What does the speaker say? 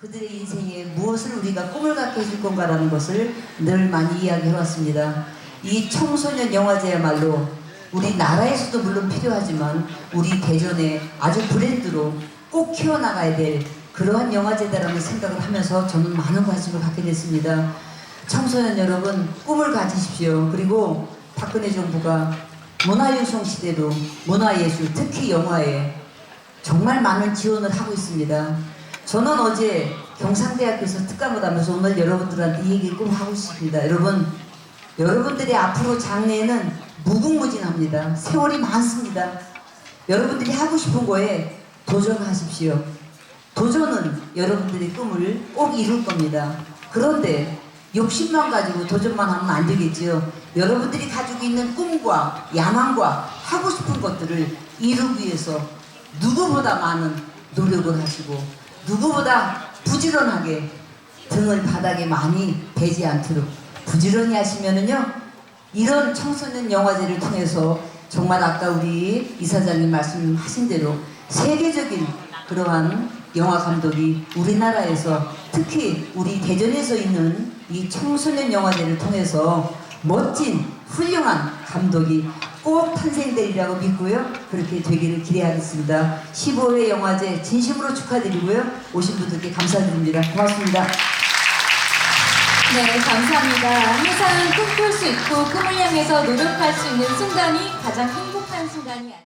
그들의 인생에 무엇을 우리가 꿈을 갖게 해줄 건가라는 것을 늘 많이 이야기해왔습니다. 이 청소년 영화제야말로 우리 나라에서도 물론 필요하지만 우리 대전에 아주 브랜드로 꼭 키워나가야 될 그러한 영화제다라는 생각을 하면서 저는 많은 관심을 갖게 됐습니다. 청소년 여러분 꿈을 가지십시오. 그리고 박근혜 정부가 문화유성 시대로 문화예술 특히 영화에 정말 많은 지원을 하고 있습니다. 저는 어제 경상대학교에서 특강을 하면서 오늘 여러분들한테 이 얘기 꼭 하고 싶습니다. 여러분, 여러분들의 앞으로 장래에는 무궁무진합니다. 세월이 많습니다. 여러분들이 하고 싶은 거에 도전하십시오. 도전은 여러분들의 꿈을 꼭 이룰 겁니다. 그런데 욕심만 가지고 도전만 하면 안 되겠지요. 여러분들이 가지고 있는 꿈과 야망과 하고 싶은 것들을 이루기 위해서 누구보다 많은 노력을 하시고 누구보다 부지런하게 등을 바닥에 많이 대지 않도록 부지런히 하시면은요 이런 청소년 영화제를 통해서 정말 아까 우리 이사장님 말씀하신 대로 세계적인 그러한 영화 감독이 우리나라에서 특히 우리 대전에서 있는 이 청소년 영화제를 통해서 멋진 훌륭한 감독이 꼭 탄생되리라고 믿고요. 그렇게 되기를 기대하겠습니다. 15회 영화제 진심으로 축하드리고요. 오신 분들께 감사드립니다. 고맙습니다. 네, 감사합니다. 항상 꿈꿀 수 있고 꿈을 향해서 노력할 수 있는 순간이 가장 행복한 순간이 아닐까.